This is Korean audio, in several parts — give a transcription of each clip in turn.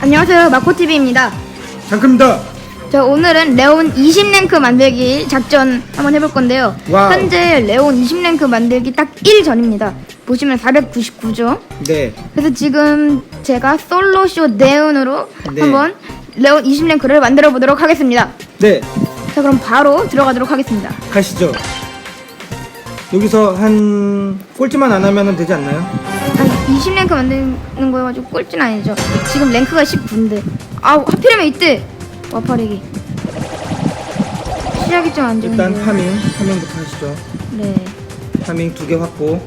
안녕하세요 마코TV입니다 잠깐입니다. 자 오늘은 레온 20랭크 만들기 작전 한번 해볼 건데요 와우. 현재 레온 20랭크 만들기 딱 1전입니다 보시면 499죠 네. 그래서 지금 제가 솔로쇼 네온으로 네. 한번 레온 20랭크를 만들어 보도록 하겠습니다 네. 자 그럼 바로 들어가도록 하겠습니다 가시죠. 여기서 한 꼴찌만 안 하면 되지 않나요? 한 20랭크 만드는 거 가지고 꼴찌는 아니죠 지금 랭크가 19인데 아우 하필이면 이때 와파르기 시작이 좀 안 좋은데 일단 파밍, 파밍부터 하시죠. 네 파밍 두 개 확보.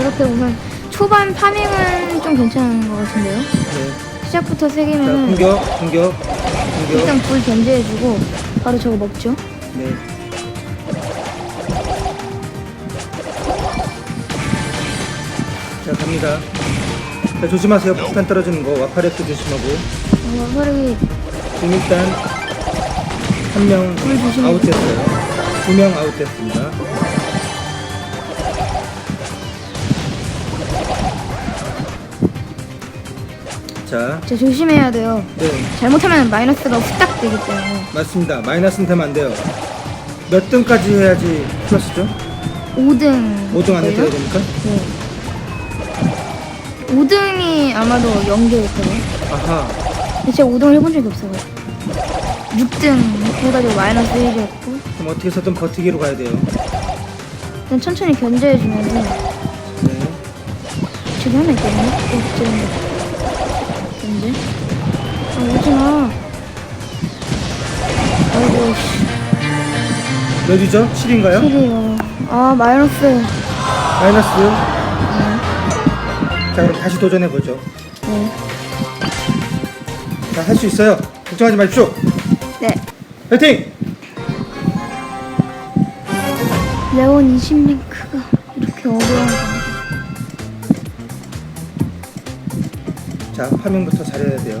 이렇게 우선 초반 파밍은 좀 괜찮은 것 같은데요 네. 시작부터 세 자, 개면은 공격, 공격, 공격. 일단 불 견제해주고 바로 저거 먹죠 네. 자, 갑니다. 자, 조심하세요. 폭탄 떨어지는 거. 와파렉도 조심하고. 어, 와파르기 지금 일단 한 명 불 조심해. 아웃됐어요. 두 명 아웃됐습니다. 자, 진짜 조심해야 돼요 네, 잘못하면 마이너스가 후딱 되기 때문에 맞습니다. 마이너스는 되면 안 돼요. 몇 등까지 해야지 플러스죠? 5등 5등 안에 들어야 됩니까? 네 5등이 아마도 연계였거든요 아하. 근데 제가 5등을 해본 적이 없어가지고 6등 해가지고 마이너스 1이었고 그럼 어떻게 해서든 버티기로 가야 돼요. 일단 천천히 견제해주면은 네. 저기 하나 있거든요 어, 저기 견제 아 오지 마 아이고 씨 몇이죠? 7인가요? 7이요 아 마이너스 마이너스. 자, 그럼 다시 도전해보죠. 네 자, 할 수 있어요. 걱정하지 마십시오. 네. 파이팅! 레온 20링크가 이렇게 어려운 거 자, 파밍부터 잘해야 돼요.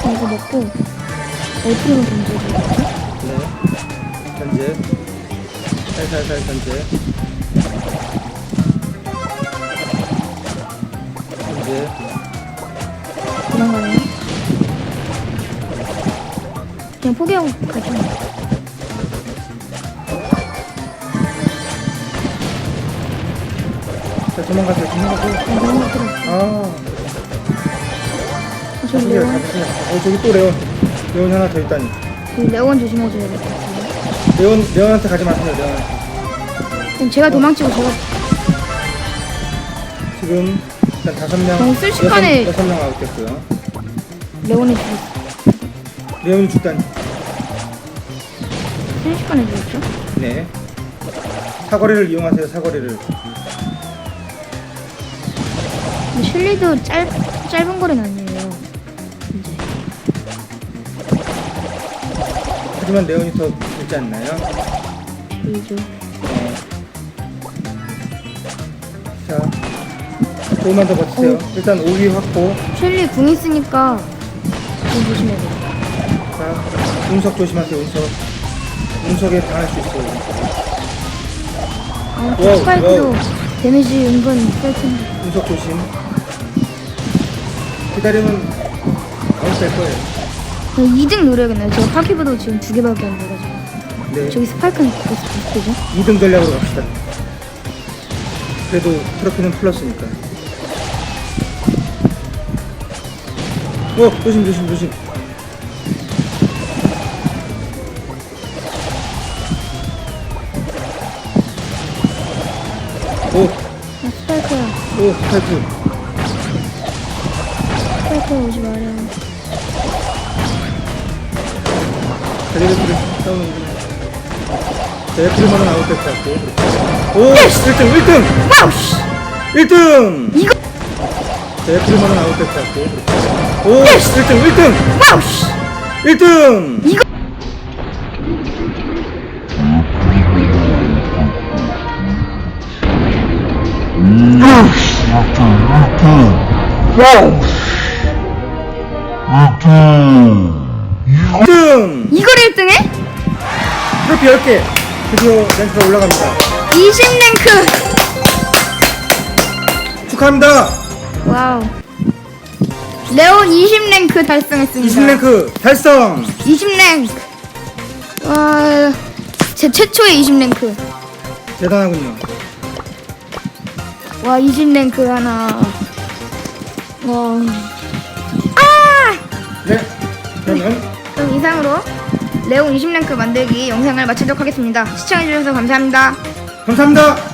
이거 먹고 어디로 던져줘 네. 견제. 살살살 견제. 견제. 도망가네요 그냥 포기하고 가죠 자, 도망가세요. 도망가세요. 아 아, 저 잡으세요. 레온 잡으세요. 어, 저기 또 레온. 레온이 하나 더 있다니. 그 레온 조심해줘야 될 것 같아요 레온, 레온한테 가지 마세요. 레온한테. 그럼 제가 도망치고 제가 지금 일단 다섯 명. 너무 순식간에- 여섯, 여섯 명 아웃됐고요. 레온이 죽었어 레온이 죽다니. 순식간에 죽었죠 네. 사거리를 이용하세요. 사거리를. 근데 셸리도 짧, 짧은 거리는 아니에요 이제 하지만 레온이 더 늦지 않나요? 보이죠 네. 자, 조금만 더 버티세요. 일단 5위 확보. 셸리 궁 있으니까 좀 조심해야 돼요 자, 운석 조심하세요. 운석. 운석에 당할 수 있어요. 운석. 아 와우, 스파이크도 와우. 데미지 은근 셀 텐데 운석 조심. 기다리면 아웃 될 거예요. 2등 노려야겠네요 제가 파키보도 지금 두 개밖에 안 돼가지고 네. 저기 스파이크는 계속 계속되죠 2등 전략으로 갑시다. 그래도 트로피는 플러스니까. 어, 조심, 조심, 조심. 오, 아 스파이크야 오, 스파이크. 스파이크야 오지 마려 자리를 싸우는 애플만은 아웃될 것 같고. 오, 1등, 1등! 와우씨 1등! 이거 아웃될 것 같고. 오, 1등, 1등! 와우씨 1등! 이거 등 이걸 1등해? HP 10개. 드디어 랭크가 올라갑니다. 20랭크 축하합니다. 와우 레온 20랭크 달성했습니다 20랭크 달성. 20랭크 와... 제 최초의 20랭크 대단하군요. 와 20랭크 하나 와... 그러면 그럼 이상으로 레온 20랭크 만들기 영상을 마치도록 하겠습니다 시청해주셔서 감사합니다 감사합니다.